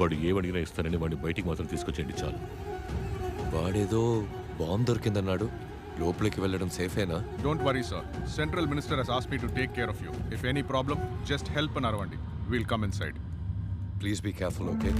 వాడు ఏ ఏమడిగినా ఇస్తానని వాడిని బయటికి మాత్రం తీసుకొచ్చేయండి చాలు. వాడేదో బాంబు దొరికిందన్నాడు. లోపలికి వెళ్ళడం సేఫేనా? Don't worry sir central minister has me to take care of you if any problem just help అని అరవండి. We'll come inside please be careful okay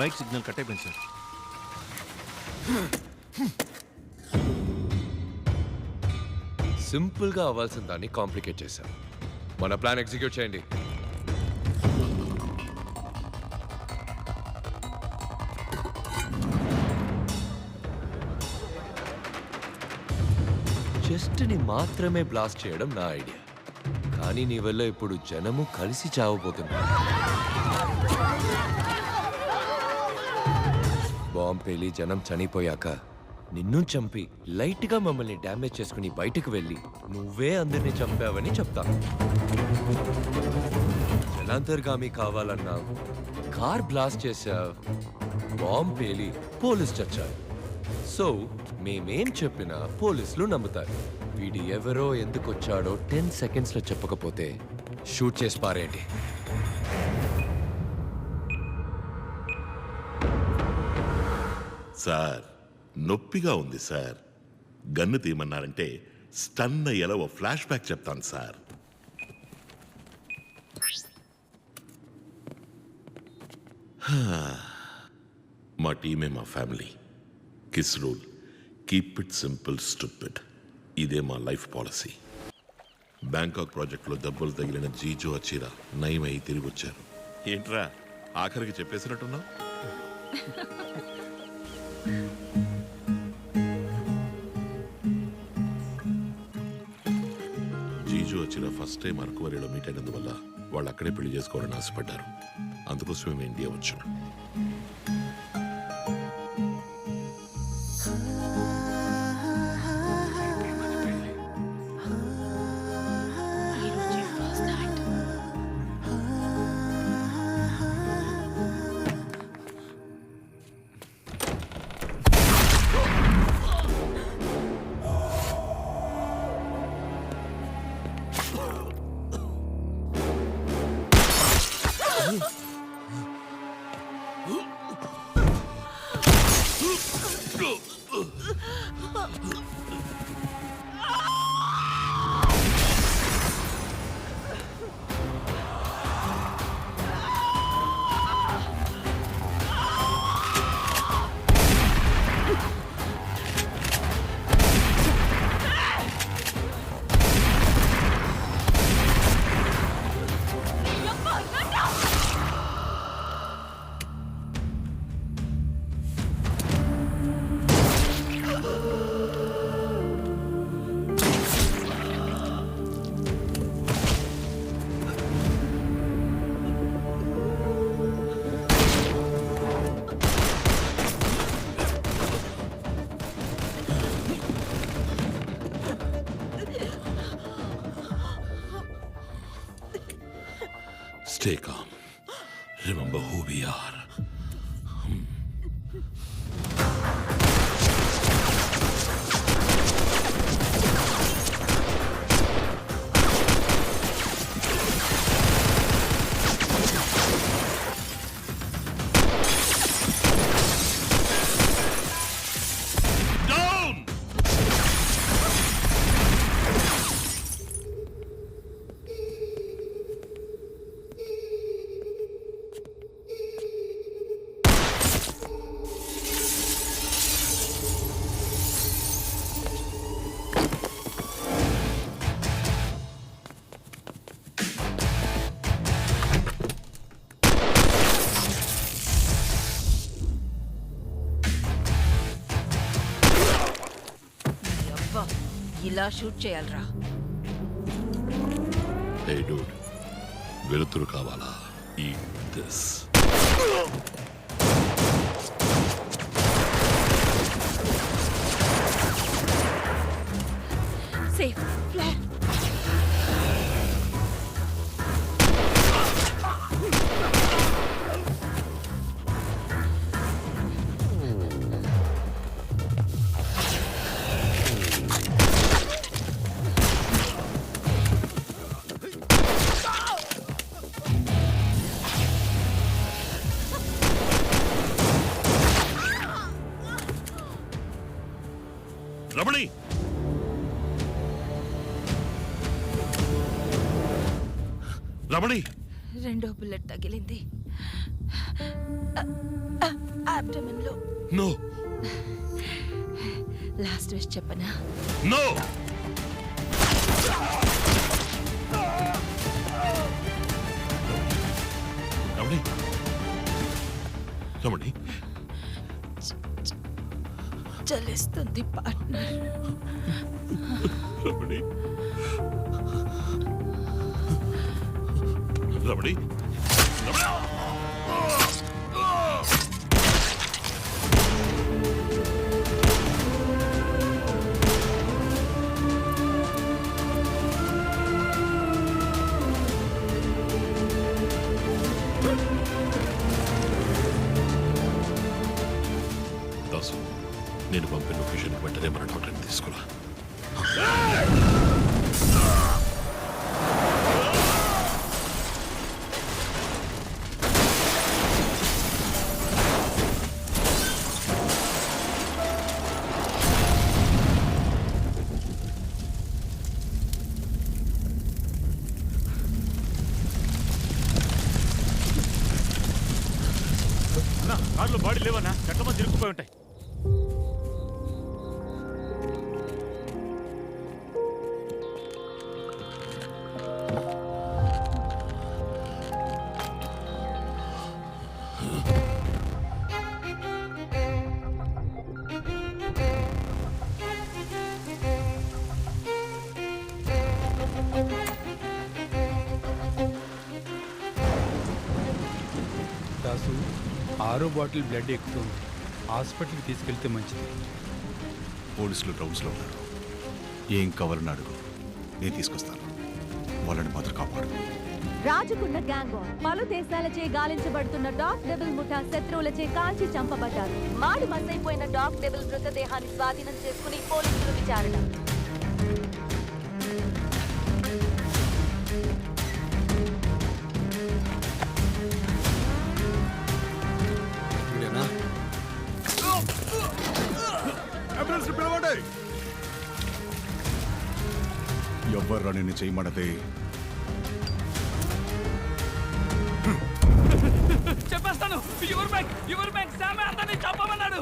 mike signal cut అయిపోయింది సార్. సింపుల్గా అవ్వాల్సిన దాన్ని కాంప్లికేట్ చేశాం. మన ప్లాన్ ఎగ్జిక్యూట్ చేయండి. చెస్ట్ని మాత్రమే blast చేయడం నా ఐడియా. కానీ నీ వల్ల ఇప్పుడు జనము కలిసి చావబోతున్నారు బాంబు పేలి జనం చనిపోయాక నిన్ను చంపి లైట్గా మమ్మల్ని డ్యామేజ్ చేసుకుని బయటకు వెళ్ళి నువ్వే అందరిని చంపావని చెప్తాను జనాంతర్గామి కావాలన్నావు. కార్ బ్లాస్ట్ చేశావు. బాంబు పేలి పోలీస్ చచ్చారు. సో మేమేం చెప్పినా పోలీసులు నమ్ముతారు. వీడి ఎవరో ఎందుకు వచ్చాడో టెన్ సెకండ్స్లో చెప్పకపోతే షూట్ చేసి పారేయండి. సార్ నొప్పిగా ఉంది సార్. గన్ను తీయమన్నారంటే స్టన్ అయ్యేలా ఓ ఫ్లాష్ బ్యాక్ చెప్తాను సార్. మా టీమే మా family. KISS rule. Keep it simple stupid. ఇదే మా లైఫ్ పాలసీ. బ్యాంకాక్ ప్రాజెక్టులో దెబ్బలు తగిలిన జీజో అచ్చిర నయమై తిరిగి వచ్చారు ఏంట్రా ఆఖరికి చెప్పేసినట్టున్నావు? జీజో వచ్చిన ఫస్ట్ టైం అరకువరిలో మీట్ అయినందువల్ల వాళ్ళు అక్కడే పెళ్ళి చేసుకోవాలని ఆశపడ్డారు. అందుకోసమే మేము ఇండియా వచ్చాం. 啊。stay calm remember who we are ఎలా షూట్ చేయాలరా. వెలుతురు కావాలా? ఈ దిస్ ఫ్లాట్ రమణి! రమణి! రెండో బుల్లెట్ తగిలింది. అబ్డమన్లో నో! లాస్ట్ విష్ చెప్పనా? నో! రమణి! రమణి! చలిస్తుంది పార్ట్నర్. రమణి. రమణి. దాసు దాసు ఆరో బాటిల్ బ్లడ్ ఎక్కుతుంది హాస్పిటల్కి తీసుకెళ్తే మంచిది. పోలీసులు గ్రౌండ్స్లో ఉన్నారు. ఏం కావాలని అడుగు. నేను తీసుకొస్తాను. వాళ్ళని మాత్రం కాపాడు. రాజుకున్న గ్యాంగ్ పలు దేశాలచే గాలించబడుతున్న డాగ్ డెబుల్ ముఠా శత్రువులచే కాల్చి చంపబడ్డారు. మాడి మసైపోయిన డాగ్ డెబుల్ మృతదేహాన్ని స్వాధీనం చేసుకుని పోలీసులు విచారణ. నిన్ను చేయమన్నదే చెప్పేస్తాను. Your bank your bank Sam అతన్ని చంపమన్నాడు.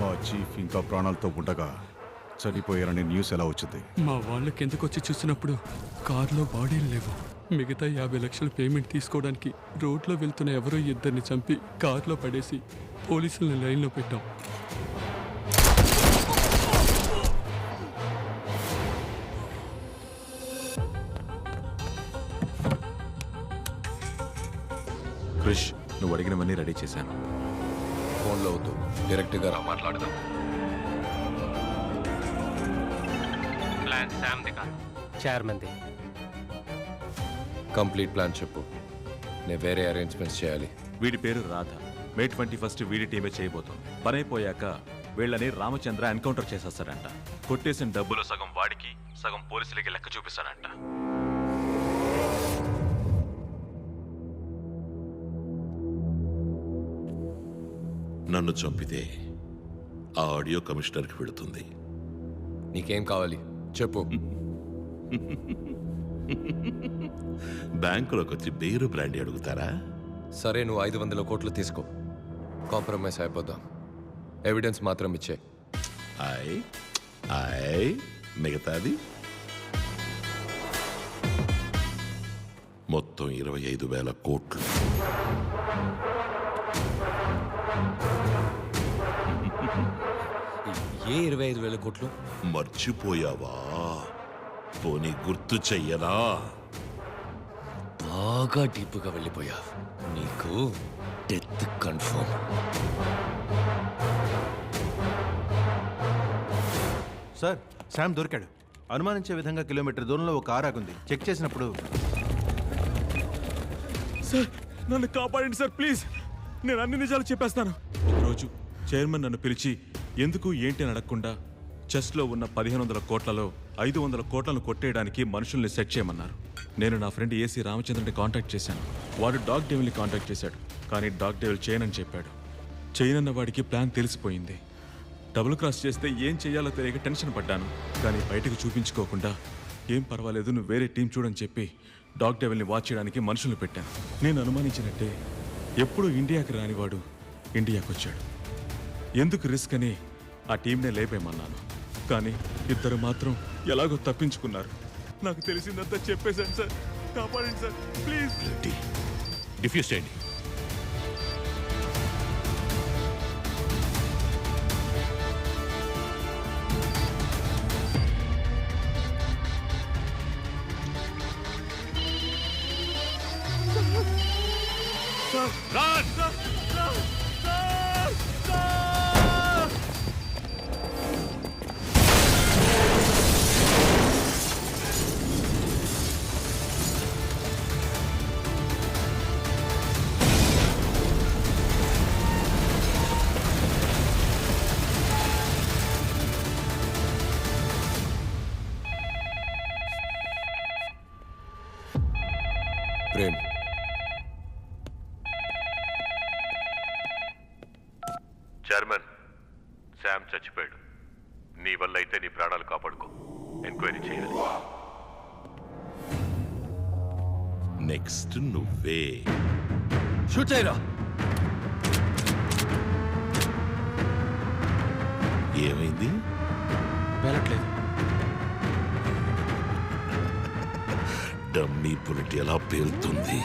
మా చీఫ్ ఇంకా ప్రాణాలతో ఉండగా చనిపోయారని న్యూస్ ఎలా వచ్చింది? మా వాళ్ళు కిందకొచ్చి చూసినప్పుడు కారులో బాడీలు లేవు. మిగతా యాభై లక్షలు పేమెంట్ తీసుకోవడానికి రోడ్లో వెళ్తున్న ఎవరో ఇద్దరిని చంపి కారులో పడేసి పోలీసులను లైన్లో పెట్టాం. క్రిష్ నువ్వు అడిగినవన్నీ రెడీ చేశాను. ఫోన్లో వద్దు. డైరెక్ట్గా రా మాట్లాడదాం. ప్లాన్ కాదు. చైర్మన్ది. కంప్లీట్ ప్లాన్ చెప్పు. నేను వేరే అరేంజ్మెంట్స్ చేయాలి. వీడి పేరు రాధ. మే ట్వంటీ ఫస్ట్ వీడి టీమే చేయబోతోంది. పని అయిపోయాక వీళ్ళని రామచంద్ర ఎన్కౌంటర్ చేసేస్తాడంట. కొట్టేసిన డబ్బులు సగం వాడికి సగం పోలీసులకి లెక్క చూపిస్తాడంట. నన్ను చంపితే ఆ ఆడియో కమిషనర్కి వెళుతుంది. నీకేం కావాలి? చెప్పు. బ్యాంకులోకి వచ్చి బేరు బ్రాండీ అడుగుతారా? సరే నువ్వు ఐదు వందల కోట్లు తీసుకో. కాంప్రమైజ్ అయిపోదాం. ఎవిడెన్స్ మాత్రం ఇచ్చే. హాయ్ హాయ్ మిగతాది? మొత్తం ఇరవై ఐదు వేల కోట్లు. ఏ ఇరవై ఐదు వేల కోట్లు? మర్చిపోయావా? పోనీ గుర్తు చెయ్యనా? బాగా డీప్గా వెళ్ళిపోయా. నీకు డెత్ కన్ఫర్మ్. సార్ శామ్ దొరికాడు. అనుమానించే విధంగా కిలోమీటర్ దూరంలో ఒక కార్ ఆగుంది. చెక్ చేసినప్పుడు సార్ నన్ను కాపాడండి సార్ ప్లీజ్. నేను అన్ని నిజాలు చెప్పేస్తాను. ఒకరోజు చైర్మన్ నన్ను పిలిచి ఎందుకు ఏంటి అని అడగకుండా చెస్లో ఉన్న పదిహేను వందల కోట్లలో ఐదు వందల కోట్లను కొట్టేయడానికి మనుషుల్ని సెట్ చేయమన్నారు. నేను నా ఫ్రెండ్ ఏసీ రామచంద్రుని కాంటాక్ట్ చేశాను. వాడు డాగ్ డెవిల్ని కాంటాక్ట్ చేశాడు కానీ డాగ్ డెవిల్ చేయనని చెప్పాడు. చేయనన్న వాడికి ప్లాన్ తెలిసిపోయింది. డబుల్ క్రాస్ చేస్తే ఏం చేయాలో తెలియక టెన్షన్ పడ్డాను కానీ బయటకు చూపించుకోకుండా ఏం పర్వాలేదు నువ్వు వేరే టీం చూడని చెప్పి డాగ్ డెవిల్ని వాచ్ చేయడానికి మనుషులు పెట్టాను. నేను అనుమానించినట్టే ఎప్పుడు ఇండియాకి రానివాడు ఇండియాకి వచ్చాడు ఎందుకు రిస్క్ అని ఆ టీంనే లేపేయమన్నాను. కానీ ఇద్దరు మాత్రం ఎలాగో తప్పించుకున్నారు. నాకు తెలిసిందంతా చెప్పేశాను సార్. కాపాడండి సార్. ప్లీజ్. డిఫ్యూజ్ చేయండి. వల్ల అయితే నీ ప్రాణాలు కాపాడుకో. ఎంక్వైరీ చేయాలి. నెక్స్ట్ నువ్వే. షూట్ చేయరా? ఏమైంది? వెళ్ళట్లేదు డమ్మీ బుల్లెట్ ఎలా పేలుతుంది?